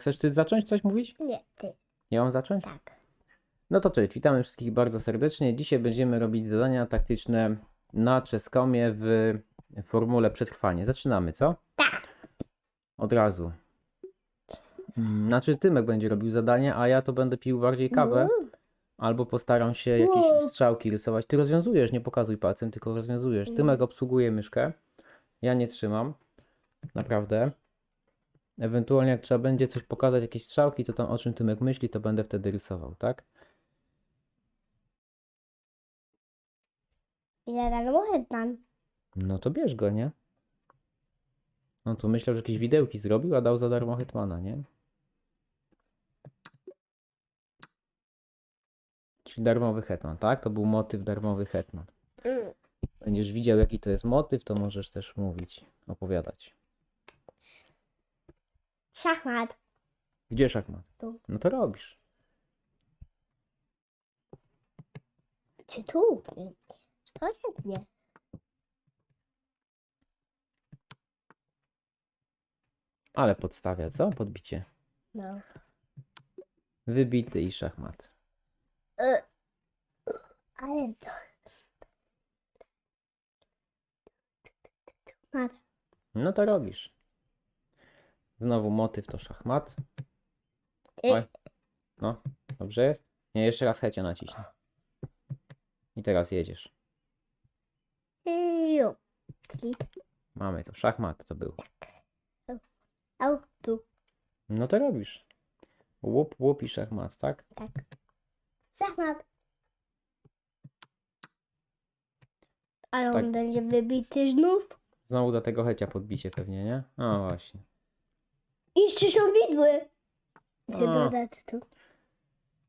Chcesz ty zacząć coś mówić? Nie, ty. Ja mam zacząć? Tak. No to cześć, witamy wszystkich bardzo serdecznie. Dzisiaj będziemy robić zadania taktyczne na czeskomie w formule przetrwanie. Zaczynamy, co? Tak. Od razu. Mm, Znaczy Tymek będzie robił zadanie, a ja to będę pił bardziej kawę. Mm. Albo postaram się jakieś Wow. strzałki rysować. Ty rozwiązujesz, nie pokazuj palcem, tylko rozwiązujesz. Mm. Tymek obsługuje myszkę. Ja nie trzymam. Naprawdę. Ewentualnie jak trzeba będzie coś pokazać, jakieś strzałki, co tam o czym Tymek myśli, to będę wtedy rysował, tak? Ile darmo hetman? No to bierz go, nie? No to myślał, że jakieś widełki zrobił, a dał za darmo Hetmana, nie? Czyli darmowy Hetman, tak? To był motyw darmowy Hetman. Mm. Będziesz widział, jaki to jest motyw, to możesz też mówić, opowiadać. Szachmat. Gdzie szachmat? Tu. No to robisz. Czy tu? To świetnie. Ale podstawia, co? Podbicie. No. Wybity i szachmat. E. Ale to... No to robisz. Znowu motyw to szachmat. Oj. No, dobrze jest? Nie, jeszcze raz hecia naciśnij. I teraz jedziesz. Mamy to. Szachmat to był. Au, tu. No to robisz. Łup, łup i szachmat, tak? Tak. Szachmat. Ale on Tak. będzie wybity znów. Znowu do tego hecia podbicie pewnie, nie? O właśnie. I jeszcze są widły. A. dodać tu.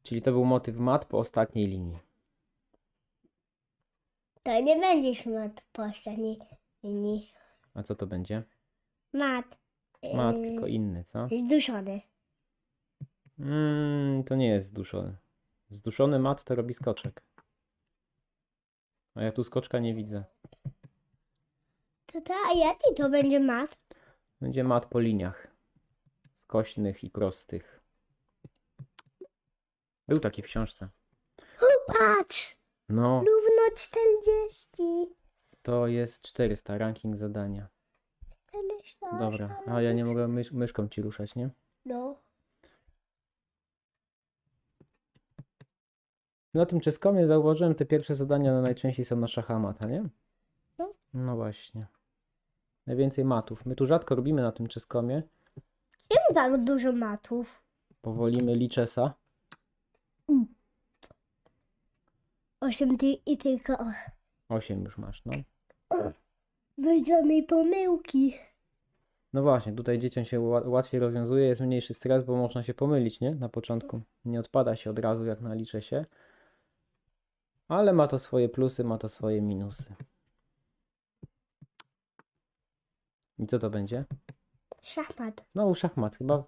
Czyli to był motyw mat po ostatniej linii. To nie będziesz mat po ostatniej linii. A co to będzie? Mat. Mat, Yy, tylko inny, co? Zduszony. Mm, to nie jest zduszony. Zduszony mat to robi skoczek. A ja tu skoczka nie widzę. To ta, a jaki to będzie mat? Będzie mat po liniach. Skośnych i prostych. Był taki w książce. O, patrz! No, Równo 40. to jest 400 ranking zadania. 400. Dobra, a ja nie mogę mysz myszką ci ruszać, nie? No. Na tym czeskomie zauważyłem, te pierwsze zadania no, najczęściej są na szachamata, nie? No. No właśnie. Najwięcej matów. My tu rzadko robimy na tym czeskomie. Czemu tak dużo matów? Powolimy liczesa. 8 ty i tylko 8 już masz, no. bez żadnej pomyłki. No właśnie, tutaj dzieciom się ła- łatwiej rozwiązuje, jest mniejszy stres, bo można się pomylić, nie? Na początku. Nie odpada się od razu, jak naliczę się. Ale ma to swoje plusy, ma to swoje minusy. I co to będzie? Szachmat. Znowu szachmat, chyba.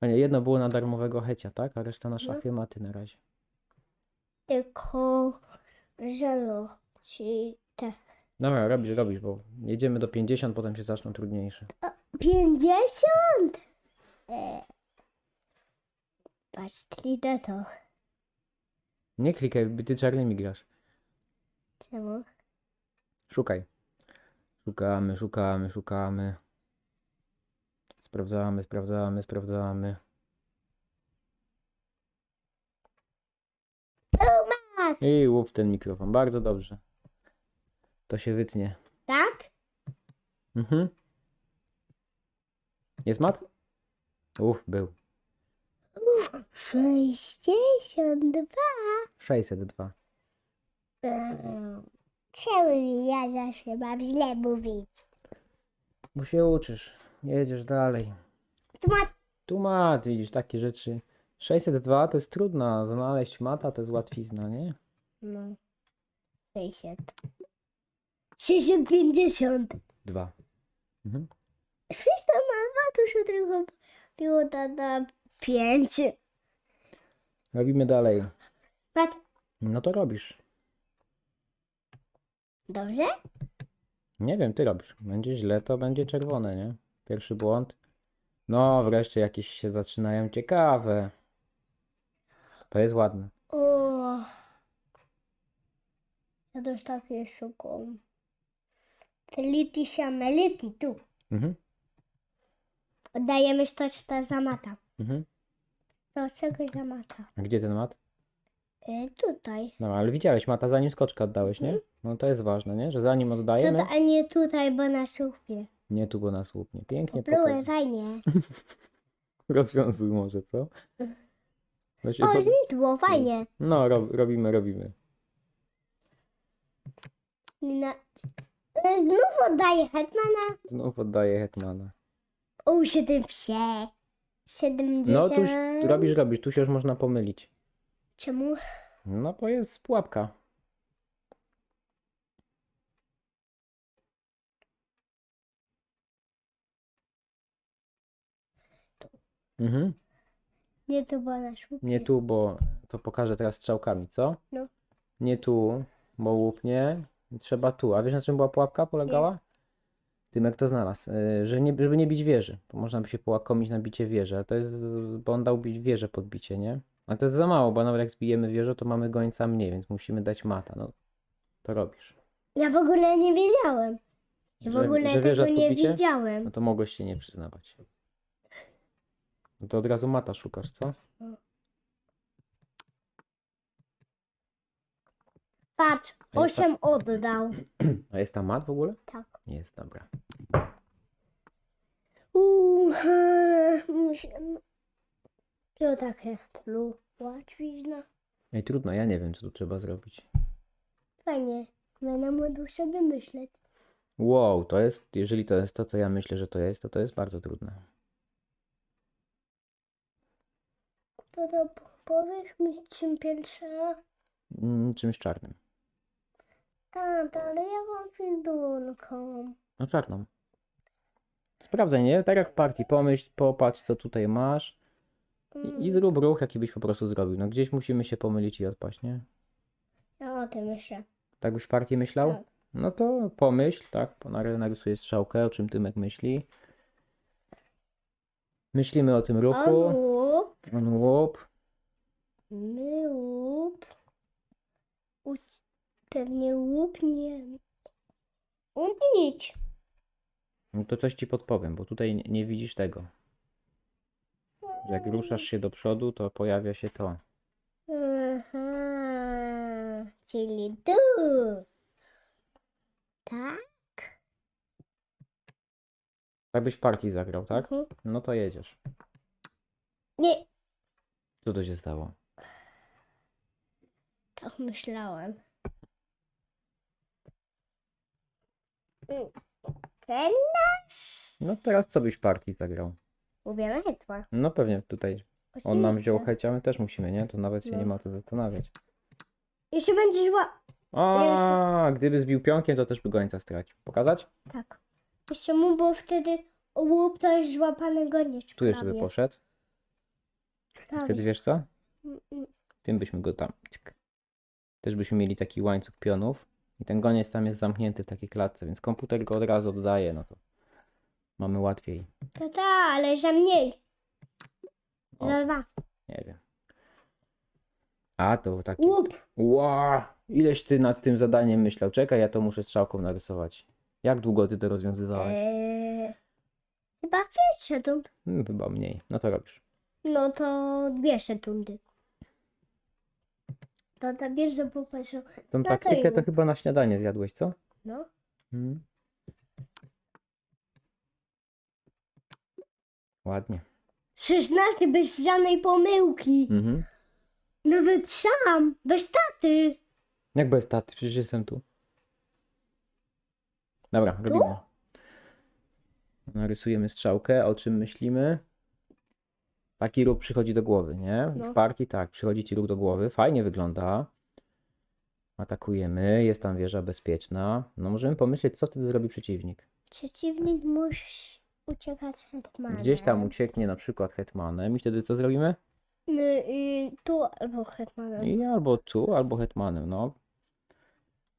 A nie, jedno było na darmowego hecia, tak? A reszta na szachy maty na razie. Tylko żelo. Czyli te. Dobra, robisz, robisz, bo jedziemy do 50, potem się zaczną trudniejsze. 50? E. Patrz, idę to. Nie klikaj, by ty czarnymi grasz. Czemu? Szukaj. Szukamy, szukamy, szukamy. Sprawdzamy, sprawdzamy, sprawdzamy. I łup ten mikrofon. Bardzo dobrze. To się wytnie. Tak? Mhm. Jest mat? Uff, był. 62. 602. Eee, Czemu ja zawsze mam źle mówić? Bo się uczysz. Jedziesz dalej. Tu ma Tu mat, widzisz, takie rzeczy. 602 to jest trudno, a znaleźć mata to jest łatwizna, nie? No. 60. 650. Dwa. Mhm. 300 na 2 to się tylko było to na 5. Robimy dalej. Pat. No to robisz. Dobrze? Nie wiem, ty robisz. Będzie źle, to będzie czerwone, nie? Pierwszy błąd. No, wreszcie jakieś się zaczynają ciekawe. To jest ładne. O. Ja też takie szukam. Teliti się meliti tu. Mhm, Oddajemy coś to za mata. mhm. To czego za mata? A gdzie ten mat? E, tutaj. No, ale widziałeś mata zanim skoczkę oddałeś, nie? No to jest ważne, nie? Że zanim oddajemy, Tutaj, a nie tutaj, bo na słupie. Nie tu, bo nas łupnie. Pięknie Oplułem, pokaż. fajnie. Rozwiązuj może, co? No, się O, po- żnitło, fajnie. no rob, robimy, robimy. Na... E, Znów oddaję hetmana. Znów oddaję hetmana. O, 7 psie. 70. No tu robisz, robisz, tu się już można pomylić. Czemu? No bo jest pułapka. Mhm. Nie to było na słupie. Nie tu, bo to pokażę teraz strzałkami, co? No. Nie tu, bo łupnie. Trzeba tu. A wiesz na czym była pułapka polegała? Tymek to znalazł. y, Że nie, żeby nie bić wieży. To można by się połakomić na bicie wieży, a to jest, bo on dał bić wieżę pod bicie, nie? A to jest za mało, bo nawet jak zbijemy wieżę, to mamy gońca mniej, więc musimy dać mata. No, to robisz. Ja w ogóle nie wiedziałem. Ja w Że- ogóle że wieża tego z nie podbiciem? widziałem. No to mogłeś się nie przyznawać. No to od razu mata szukasz, co? Patrz, A jest 8 oddał. A jest tam mat w ogóle? Tak. Jest, dobra. Uuu, muszę... To takie plu, łatwizna. Ej, trudno, ja nie wiem, co tu trzeba zrobić. Fajnie. Będę mógł sobie myśleć. Wow, to jest, jeżeli to jest to, co ja myślę, że to jest, to to jest bardzo trudne. To to powiesz mi czym pierwsza? Mm, czymś czarnym. Tata, ale ja mam fidulką. No czarną. Sprawdzaj, nie? Tak jak w partii, pomyśl, popatrz, co tutaj masz i, i zrób ruch, jaki byś po prostu zrobił. No gdzieś musimy się pomylić i odpaść, nie? Ja o tym myślę. Tak byś w partii myślał? Tak. No to pomyśl, tak? Narysuję strzałkę, o czym Tymek myśli. Myślimy o tym ruchu. On łup. my łup. Uć- Pewnie łup nie. Unicz. No to coś ci podpowiem, bo tutaj nie, nie widzisz tego. Jak ruszasz się do przodu, to pojawia się to. Aha, czyli tu. Tak? Tak byś w partii zagrał, tak? Mhm. No to jedziesz. Nie, Co to się stało? tak myślałem. Ten nasz. No teraz co byś partii zagrał? Lubię hetła. No pewnie tutaj on nam wziął Oczywiście. hecia, my też musimy, nie? To nawet się No. nie ma co zastanawiać. Jeszcze będzie zła. A, gdyby zbił pionkiem, to też by gońca stracił. Pokazać? Tak. Jeszcze mu, bo wtedy łup to jest złapany goniecz. Tu jeszcze by prawie. poszedł. Prawie. Wtedy wiesz co? Mm, mm. Tym byśmy go tam. Też byśmy mieli taki łańcuch pionów. I ten goniec tam jest zamknięty w takiej klatce, więc komputer go od razu oddaje, no to mamy łatwiej. To ta, ale za mniej. O. Za dwa. Nie wiem. A to taki. Łup. Ła! Ileś ty nad tym zadaniem myślał? Czekaj, ja to muszę strzałką narysować. Jak długo ty to rozwiązywałeś? Eee, chyba w pierwsze tu. Hmm, chyba mniej. No to robisz. No to dwie sekundy. To ta bierze popatrzą. Tą Tato taktykę to chyba na śniadanie zjadłeś, co? No. Hmm. Ładnie. 16 bez żadnej pomyłki. Mhm. Nawet sam, bez taty. Jak bez taty? Przecież jestem tu. Dobra, robimy. Narysujemy strzałkę. O czym myślimy? Taki ruch przychodzi do głowy, nie? No. W partii tak, przychodzi ci ruch do głowy. Fajnie wygląda. Atakujemy, jest tam wieża bezpieczna. No możemy pomyśleć, co wtedy zrobi przeciwnik. Przeciwnik musi uciekać hetmanem. Gdzieś tam ucieknie na przykład hetmanem i wtedy co zrobimy? Y, y, tu albo hetmanem. I albo tu, albo hetmanem, no.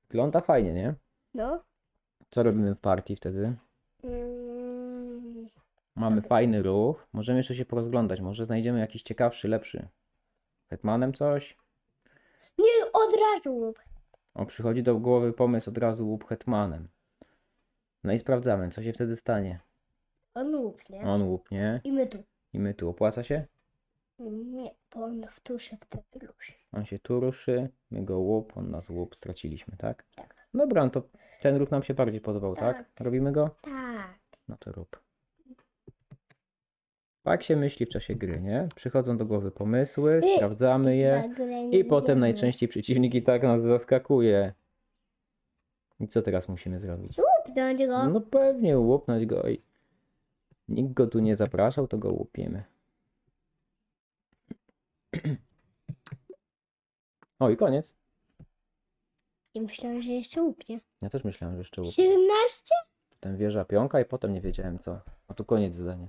Wygląda fajnie, nie? No. Co robimy w partii wtedy? Mm, Mamy fajny ruch. Możemy jeszcze się porozglądać. Może znajdziemy jakiś ciekawszy, lepszy. Hetmanem coś? Nie, od razu łup. O, przychodzi do głowy pomysł od razu łup hetmanem. No i sprawdzamy, co się wtedy stanie. On łup, nie? On łupnie I my tu. i my tu. Opłaca się? Nie, bo on w tusze wtedy ruszy. On się tu ruszy, my go łup, on nas łup, straciliśmy, tak? Tak. Dobra, no to ten ruch nam się bardziej podobał, tak? Tak. Robimy go? Tak. No to rób. Tak się myśli w czasie gry, nie? Przychodzą do głowy pomysły, sprawdzamy je i potem najczęściej przeciwnik i tak nas zaskakuje. I co teraz musimy zrobić? Łup do go. No pewnie łupnąć go i nikt go tu nie zapraszał, to go łupiemy. O i koniec. Myślałem, że jeszcze łupnie. Ja też myślałem, że jeszcze łup. 17? Potem wieża pionka i potem nie wiedziałem co. A tu koniec zadania.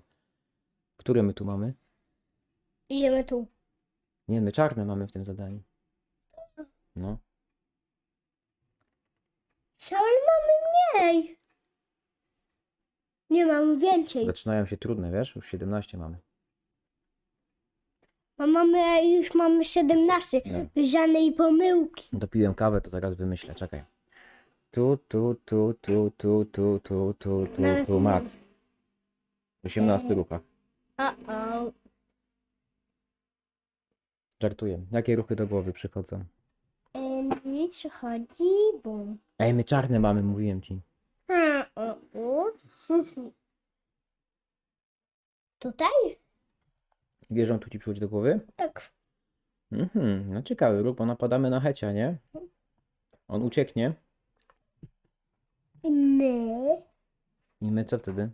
Które my tu mamy? Idziemy tu. Nie, my czarne mamy w tym zadaniu. No. Cały mamy mniej. Nie mam więcej. Zaczynają się trudne, wiesz? Już 17 mamy. A mamy, już mamy 17. No. Żadnej pomyłki. Dopiłem kawę, to zaraz wymyślę, czekaj. Tu, tu, tu, tu, tu, tu, tu, tu, tu, tu, mat. 18 ruchach. O. Żartuję. Jakie ruchy do głowy przychodzą? Nic chodzi, bum. Ej, my czarne mamy, mówiłem ci. A, o, o. Tutaj? Wieżą tu ci przychodzi do głowy? Tak. Mhm, no ciekawy ruch, bo napadamy na hecia, nie? On ucieknie. My I my co wtedy?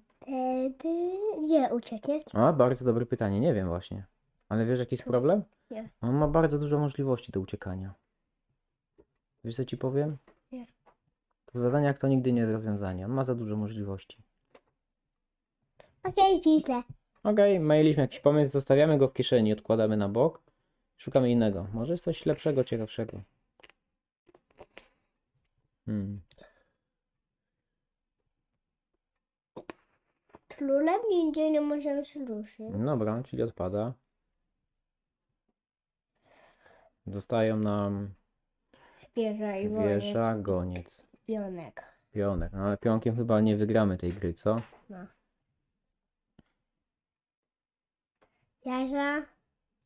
Gdzie ucieknie? A, bardzo dobre pytanie, nie wiem właśnie. Ale wiesz jaki jest problem? Nie. On ma bardzo dużo możliwości do uciekania. Wiesz co ci powiem? Nie. To w zadaniach to nigdy nie jest rozwiązanie. On ma za dużo możliwości. Okej, okay, źle. Okej, mieliśmy jakiś pomysł, zostawiamy go w kieszeni, odkładamy na bok. Szukamy innego. Może jest coś lepszego, ciekawszego. Hmm. Królem nigdzie nie możemy się ruszyć. Dobra, czyli odpada. Zostają nam Wieża i wieża, goniec, Pionek. pionek. No ale pionkiem chyba nie wygramy tej gry, co? No. Wieża,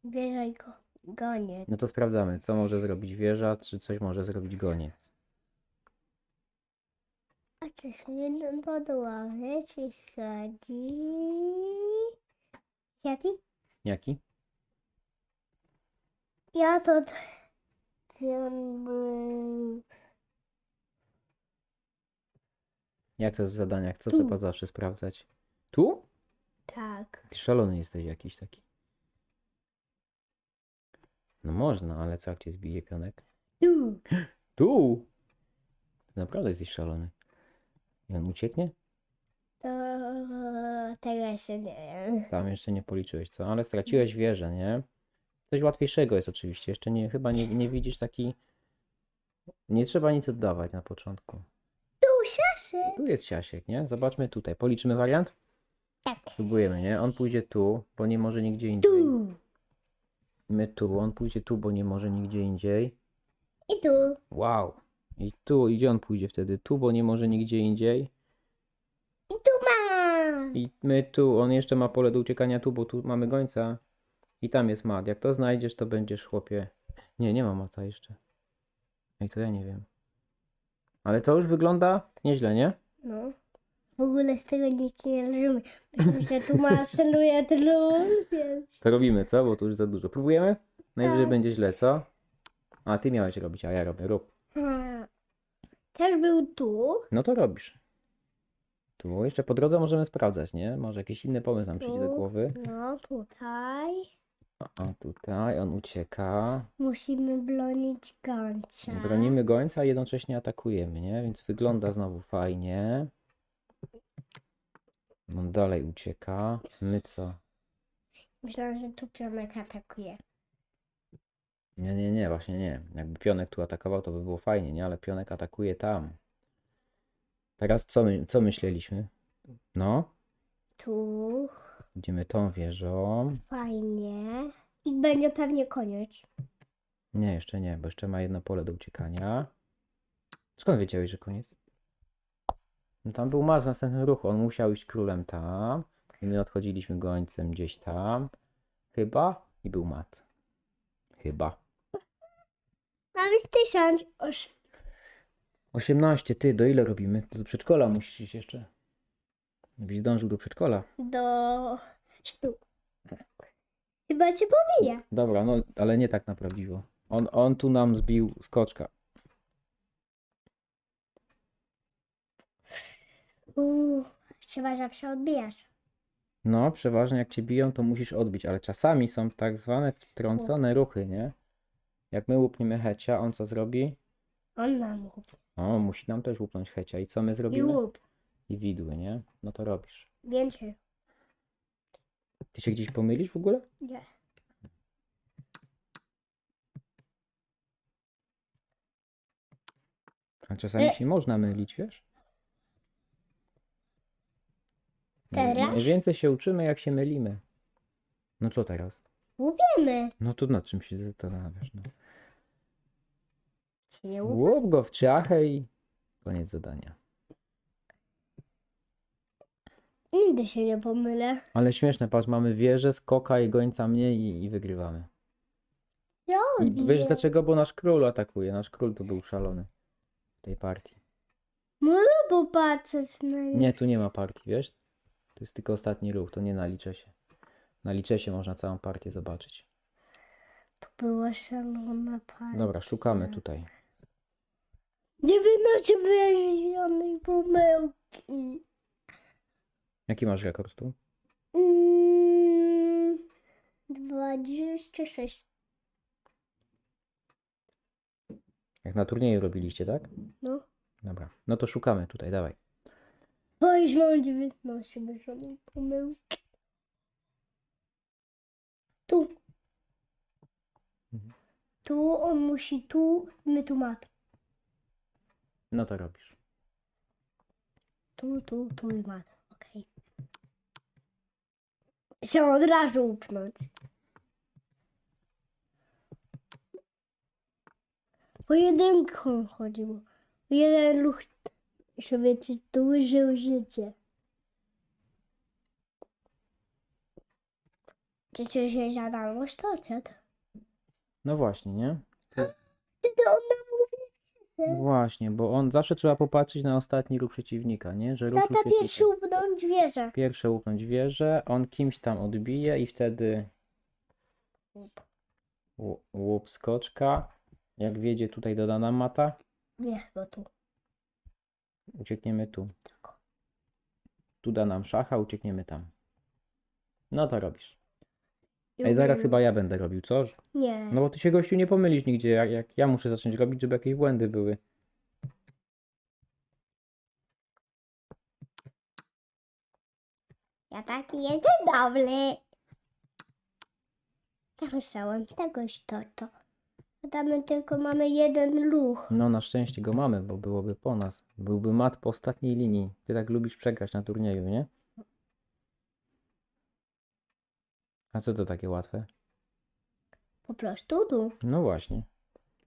wieża i go, goniec. No to sprawdzamy, co może zrobić wieża, czy coś może zrobić goniec. Nie podłoży, czy chodzi... Jaki? Jaki? Ja to... Jak to w zadaniach? Co Tu. trzeba zawsze sprawdzać? Tu? Tak. Ty szalony jesteś jakiś taki. No można, ale co jak cię zbije pionek? Tu. Tu! Naprawdę jesteś szalony. I on ucieknie? To teraz się nie wiem. Tam jeszcze nie policzyłeś, co? Ale straciłeś wieżę, nie? Coś łatwiejszego jest oczywiście. Jeszcze nie, chyba nie, nie widzisz taki... Nie trzeba nic oddawać na początku. Tu siasy. Tu jest siasiek, nie? Zobaczmy tutaj. Policzymy wariant? Tak. Spróbujemy, nie? On pójdzie tu, bo nie może nigdzie indziej. Tu. My tu, on pójdzie tu, bo nie może nigdzie indziej. I tu. Wow. I tu, i gdzie on pójdzie wtedy? Tu, bo nie może nigdzie indziej. I tu ma. I my tu, on jeszcze ma pole do uciekania tu, bo tu mamy gońca. I tam jest mat. Jak to znajdziesz, to będziesz chłopie. Nie, nie ma mata jeszcze. Ej, to ja nie wiem. Ale to już wygląda nieźle, nie? No. W ogóle z tego nic nie leżymy. Myślę, że tu ma lód, więc... To robimy, co? Bo tu już za dużo. Próbujemy? Najwyżej Tak. będzie źle, co? A ty miałeś robić, a ja robię. Rób. Ha. Też był tu. No to robisz. Tu jeszcze po drodze możemy sprawdzać, nie? Może jakiś inny pomysł nam przyjdzie do Tu. głowy. No, tutaj. A tutaj on ucieka. Musimy bronić gońca. Bronimy gońca, a jednocześnie atakujemy, nie? Więc wygląda znowu fajnie. On dalej ucieka. My co? Myślałam, że tu pionek atakuje. Nie, nie, nie, właśnie nie. Jakby pionek tu atakował, to by było fajnie, nie? Ale pionek atakuje tam. Teraz co, my, co myśleliśmy? No? Tu. Idziemy tą wieżą. Fajnie. I będzie pewnie koniec. Nie, jeszcze nie, bo jeszcze ma jedno pole do uciekania. Skąd wiedziałeś, że koniec? No tam był mat w następnym ruchu. On musiał iść królem tam. I my odchodziliśmy gońcem gdzieś tam. Chyba. I był mat. Chyba. Tysiąc. Oż... 18, ty, do ile robimy? To do przedszkola musisz iść jeszcze. Byś zdążył do przedszkola. do stu. Chyba cię pobije. Dobra, no, ale nie tak na prawdziwo. On, on tu nam zbił skoczka. Uuu, trzeba zawsze odbijać. No, przeważnie jak cię biją, to musisz odbić, ale czasami są tak zwane wtrącone ruchy, nie? Jak my łupniemy hecia, on co zrobi? On nam łup. O, musi nam też łupnąć hecia. I co my I zrobimy? łup. I widły, nie? No to robisz. Więcej. Ty się gdzieś pomylisz w ogóle? Nie. A czasami E. się można mylić, wiesz? Naj- Teraz? Najwięcej się uczymy, jak się mylimy. No co teraz? Łupiemy. No to nad czym się zastanawiasz? No. Czy nie łup? Łup go w ciachę i koniec zadania. Nigdy się nie pomylę. Ale śmieszne, patrz, mamy wieżę, skoka i gońca mniej i, i wygrywamy. Ja wiesz dlaczego? Bo nasz król atakuje. Nasz król to był szalony w tej partii. Mogę popatrzeć na nie. Nie, tu nie ma partii, wiesz? To jest tylko ostatni ruch, to nie naliczę się. Naliczę się, można całą partię zobaczyć. To była szalona partia. Dobra, szukamy tutaj. Nie wynosi wyjaśnionej pomyłki. Jaki masz rekord tu? Mm, 26. Jak na turnieju robiliście, tak? No. Dobra, no to szukamy tutaj, dawaj. Bo już mam 19 wyjaśnionej pomyłki. Tu. Mhm. Tu on musi tu, my tu mat. No to robisz. Tu, tu, tu i mat. Okej. Się od razu upnąć. Pojedynką chodziło. Jeden żeby ci dłużył życie. Czy coś jest za darmo stoczek? No właśnie, nie? Wtedy on nam No mówi, właśnie, bo on zawsze trzeba popatrzeć na ostatni ruch przeciwnika, nie? Że ruszył tata się pierwszy upnąć wieżę. Pierwsze łupnąć wieżę, on kimś tam odbije i wtedy ł- łup skoczka. Jak wiedzie tutaj dodana mata, Nie, bo tu. uciekniemy tu. Tu da nam szacha, uciekniemy tam. No to robisz. Ej, zaraz chyba ja będę robił, co? Nie. No bo ty się gościu nie pomylisz nigdzie, jak, jak ja muszę zacząć robić, żeby jakieś błędy były. Ja taki jestem dobry. Myślałem, tegoś to to. A tam my tylko mamy jeden ruch. No na szczęście go mamy, bo byłoby po nas. Byłby mat po ostatniej linii. Ty tak lubisz przegrać na turnieju, nie? A co to takie łatwe? Po prostu tu. No właśnie.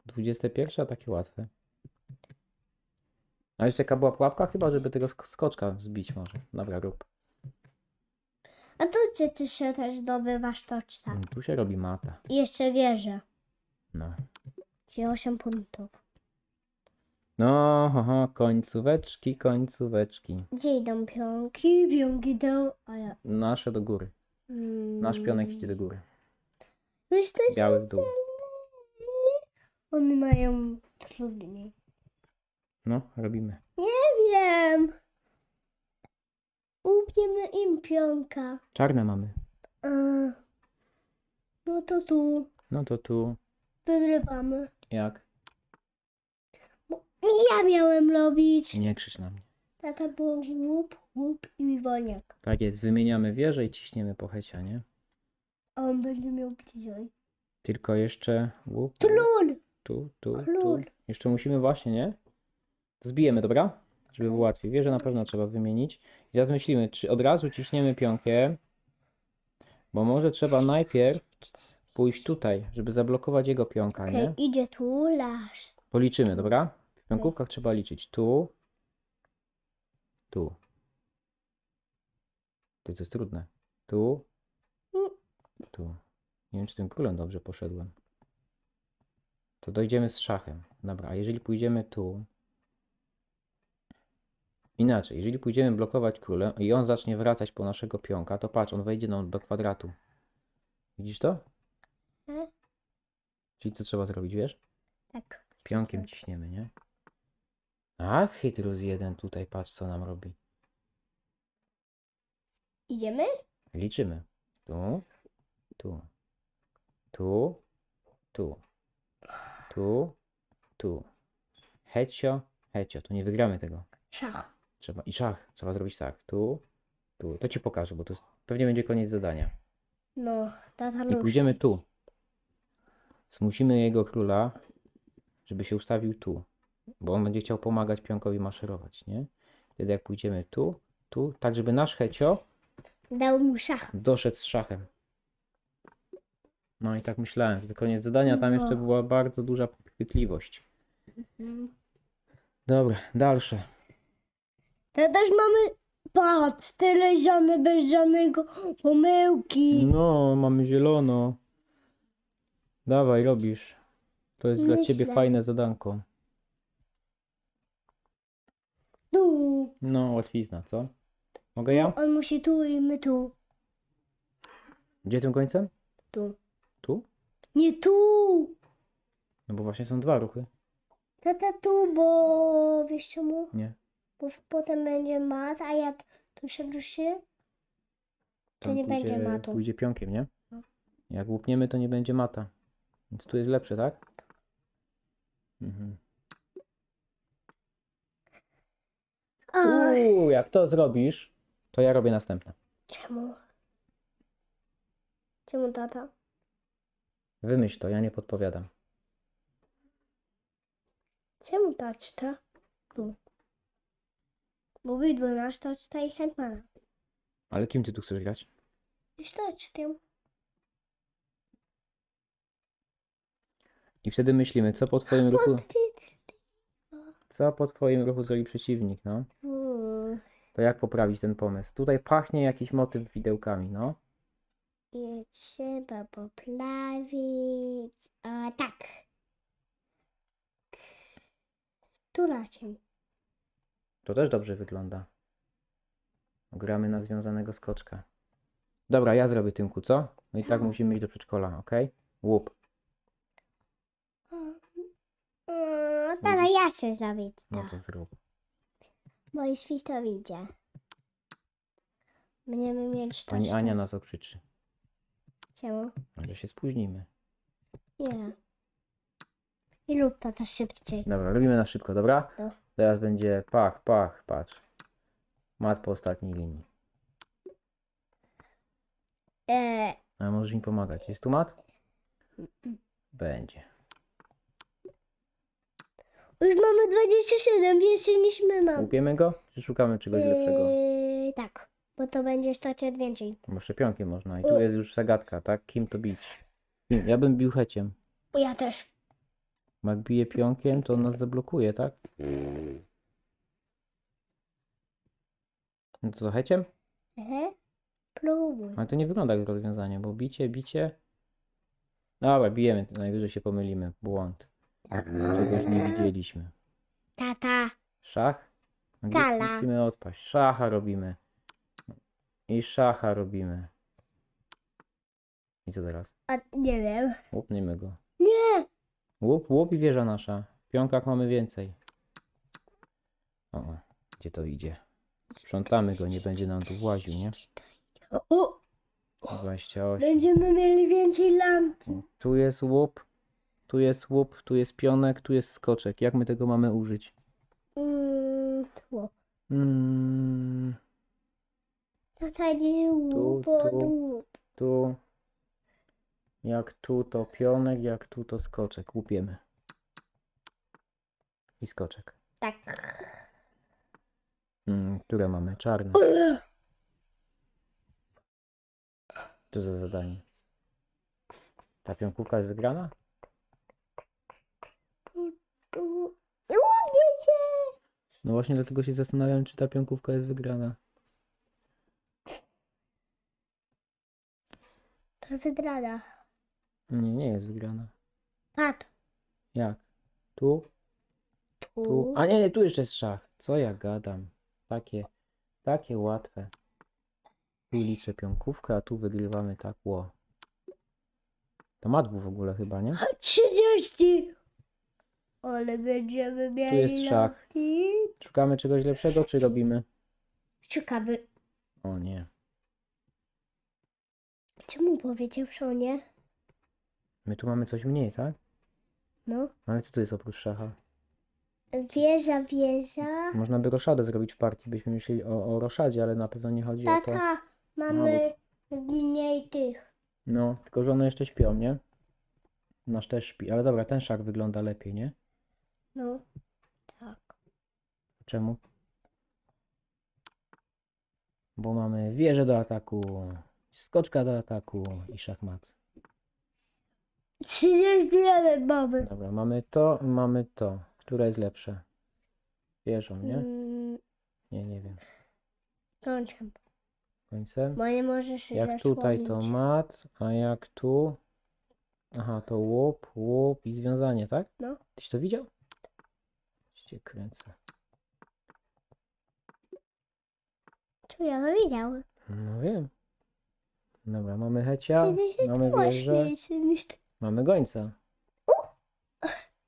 21, a takie łatwe. A jeszcze jaka była pułapka? Chyba, żeby tego sk- skoczka zbić może. Dobra, rób. A tu gdzie ty się też zdobywasz toczta. Mm, Tu się robi mata. I jeszcze wieżę. No. Gdzie 8 punktów. No, ho, ho, końcóweczki, końcóweczki. Gdzie idą pionki? Pionki do... A ja... Nasze do góry. Nasz pionek idzie do góry. Jesteś... Biały w dół. One mają trudniej. No, robimy. Nie wiem. Upniemy im pionka. Czarne mamy. A, no to tu No to tu. wygrywamy. Jak? Ja miałem robić. Nie krzycz na mnie. Tata był łup, łup i wolniak. Tak jest, wymieniamy wieżę i ciśniemy po hecia, nie? A on będzie miał bliżej. Tylko jeszcze łup, tu, tu, tu. Król. Jeszcze musimy właśnie, nie? Zbijemy, dobra? żeby było łatwiej. Wieżę na pewno trzeba wymienić. I teraz myślimy, czy od razu ciśniemy pionkiem, bo może trzeba najpierw pójść tutaj, żeby zablokować jego pionka, Okej, nie? idzie tu las. Policzymy, dobra? W pionkówkach trzeba liczyć. Tu, tu. To jest trudne. Tu, tu. Nie wiem, czy tym królem dobrze poszedłem. To dojdziemy z szachem. Dobra, a jeżeli pójdziemy tu. Inaczej, jeżeli pójdziemy blokować królem i on zacznie wracać po naszego pionka, to patrz, on wejdzie do, do kwadratu. Widzisz to? E? Czyli co trzeba zrobić, wiesz? Tak. Pionkiem ciśniemy, nie? A, chytrus jeden tutaj, patrz co nam robi. Idziemy? Liczymy. Tu, tu, tu, tu, tu, tu. Hecio, hecio. Tu nie wygramy tego. Szach. Trzeba, i szach. Trzeba zrobić tak. Tu, tu. To ci pokażę, bo to pewnie będzie koniec zadania. No, tata I pójdziemy tu. Zmusimy jego króla, żeby się ustawił tu. Bo on będzie chciał pomagać pionkowi maszerować, nie? Wtedy jak pójdziemy tu, tu, tak żeby nasz hecio Dał mu szach. doszedł z szachem. No i tak myślałem, że to koniec zadania, tam jeszcze No. była bardzo duża podchwytliwość. Dobra, dalsze. To też mamy, patrz, tyle ziony bez żadnego pomyłki. No, mamy zielono. Dawaj, robisz. To jest dla ciebie Myślę. fajne zadanko. Tu. No, łatwizna, co? Mogę ja? On musi tu i my tu. Gdzie tym końcem? Tu. Tu? Nie tu. No bo właśnie są dwa ruchy. Tata tu, bo wiesz czemu? Nie. Bo potem będzie mat, a jak tu się ruszy, To Tam nie będzie pójdzie- matu. Pójdzie pionkiem, nie? No. Jak łupniemy, to nie będzie mata. Więc tu jest lepsze, tak? Mhm. Uuu, jak to zrobisz, to ja robię następne. czemu? Czemu tata? Wymyśl to, ja nie podpowiadam. Czemu taczta? Tu. Bo widły nasz taczta i hetmana. Ale kim ty tu chcesz grać? I tacztę. I wtedy myślimy, co po twoim ruchu, co po twoim ruchu zrobi przeciwnik, no? Hmm. To jak poprawić ten pomysł? Tutaj pachnie jakiś motyw widełkami, no. I trzeba poprawić. A tak. Tu raczej. To też dobrze wygląda. Gramy na związanego skoczka. Dobra, ja zrobię tymku, co? No i tak musimy iść do przedszkola, ok? Łup. Mm, Tata, ja chcę zrobić to. No to zrób. To widzę. Będziemy mieć Pani tacztę. Ania nas okrzyczy. Czemu? Może się spóźnimy. Nie. I lub tata szybciej. Dobra, robimy na szybko, dobra? No. Teraz będzie pach, pach, patrz. Mat po ostatniej linii. Eee, A możesz mi pomagać. Jest tu mat? Będzie. Już mamy 27, więcej niż my mamy. Łupiemy go? Czy szukamy czegoś lepszego? Eee, tak, bo to będzie 100 więcej. Bo szczepionkiem można. I tu jest już zagadka, tak? Kim to bić? Kim? Ja bym bił heciem. Bo ja też. Bo jak bije pionkiem, to on nas zablokuje, tak? No to co, heciem? Ehe. Próbuj. Ale to nie wygląda jak rozwiązanie, bo bicie, bicie... Dobra, bijemy, najwyżej się pomylimy. Błąd. Czegoś nie widzieliśmy. Tata. Szach? No gdzieś Kala. Musimy odpaść. Szacha robimy. I szacha robimy. I co teraz? A, nie wiem. Łupnijmy go. Nie. Łup, łup i wieża nasza. W pionkach mamy więcej. O, o, gdzie to idzie? Sprzątamy go, nie będzie nam tu właził, nie? O, o, 28. będziemy mieli więcej lamp. Tu jest łup, tu jest łup, tu jest pionek, tu jest skoczek. Jak my tego mamy użyć? Mm, tu. Mm, Tata nie Tu, łup, tu. łup. tu. Jak tu to pionek, jak tu to skoczek. Łupiemy. I skoczek. Tak. Które mamy? Czarne. Co za zadanie? Ta pionkówka jest wygrana? Cię! No właśnie dlatego się zastanawiam, czy ta pionkówka jest wygrana. To wygrana. Nie, nie jest wygrana. Patrz. Jak? Tu? Tu. A nie, nie, tu jeszcze jest szach. Co ja gadam? Takie, takie łatwe. Tu liczę pionkówkę, a tu wygrywamy tak, ło. To mat był w ogóle chyba, nie? 30! Ale będziemy mieli jest szach. laty. Szukamy czegoś lepszego, czy robimy? Szukamy. O nie. Czemu powiedział, że nie? My tu mamy coś mniej, tak? No. Ale co to jest oprócz szacha? Wieża, wieża. Można by roszadę zrobić w partii, byśmy myśleli o, o roszadzie, ale na pewno nie chodzi o to. Tata, mamy mniej tych. No, tylko że one jeszcze śpią, nie? Nasz też śpi. Ale dobra, ten szach wygląda lepiej, nie? No. Tak. Czemu? Bo mamy wieżę do ataku, skoczka do ataku i szachmat. 31 mamy. Dobra, mamy to, mamy to. Które jest lepsze? Wieżą, nie? Mm, Nie, nie wiem. kończę. Końcem? Bo nie możesz się Jak tutaj to zasłonić. mat, a jak tu? Aha, to łup, łup i związanie, tak? No. Tyś to widział? Cię kręcę. Tu ja to widziałem. No wiem. Dobra, mamy hecia, Ty jesteś mamy wieżę, łaśniejszy niż ty. mamy gońca.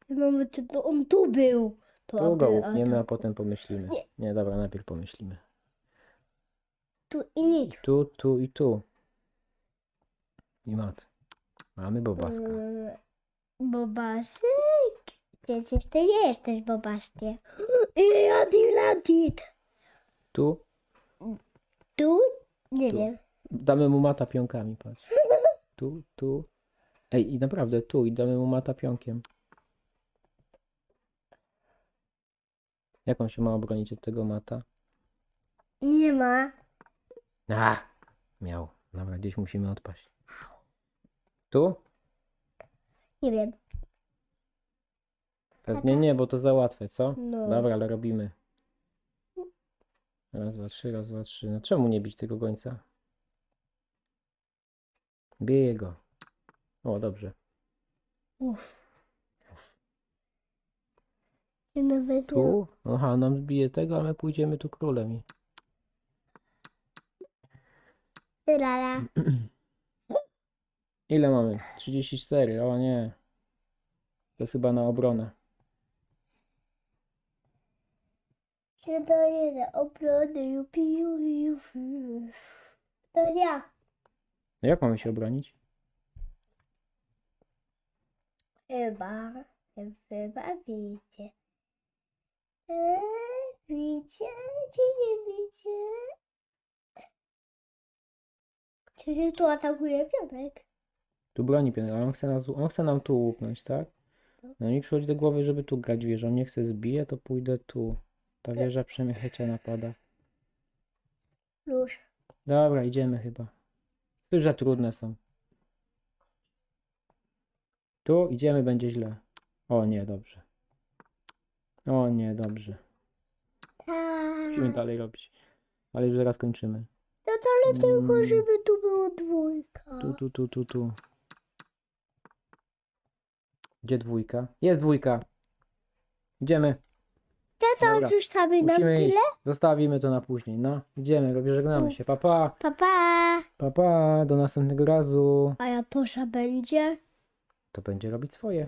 Mamy tu, to on tu był. To Tu go aby- łupniemy, a a potem pomyślimy. Nie. Nie, dobra, najpierw pomyślimy. Tu i nic. Tu, tu i tu. I mat. Mamy bobaska. Mm, Bobasek? Przecież ty nie jesteś bobaszkiem. I Atlantit. Tu Tu? Nie Tu. wiem. damy mu mata pionkami, patrz. Tu, tu. Ej, i naprawdę tu i damy mu mata pionkiem. Jak on się ma obronić od tego mata? Nie ma. A! Miał. Dobra, gdzieś musimy odpaść. Tu? Nie wiem. Pewnie nie, bo to za łatwe, co? No. Dobra, ale robimy. Raz, dwa, trzy, raz, dwa, trzy. No czemu nie bić tego gońca? Bije go. O, dobrze. Uff. Nawet nie. Tu? Aha, nam zbije tego, a my pójdziemy tu królem. i- Rara. Ile mamy? 34, o nie. To jest chyba na obronę. Się daje na obrony. Jupi, jupi, jupi. To ja. No Jak mamy się obronić? Chyba. Chyba wiecie. Eee, wiecie czy nie wiecie? Czy tu atakuje pionek? Tu broni piątek, ale on chce, nas, on chce nam tu łupnąć, tak? No mi przychodzi do głowy, żeby tu grać wieżą. Nie chce zbije, to pójdę tu. Ta wieża hecia napada. Już. Dobra, idziemy chyba. Już za trudne są. Tu idziemy, będzie źle. O nie, dobrze. O nie, dobrze. Musimy Tak. dalej robić. Ale już zaraz kończymy. No to ale tylko, Mm. żeby tu było dwójka. Tu, tu, tu, tu, tu. Gdzie dwójka? Jest dwójka. Idziemy. Tato, Dobra. już Musimy tyle? iść. Zostawimy to na później. No, idziemy, żegnamy się. Pa, pa. Pa, pa. Pa, pa. Do następnego razu. A ja posza będzie? To będzie robić swoje.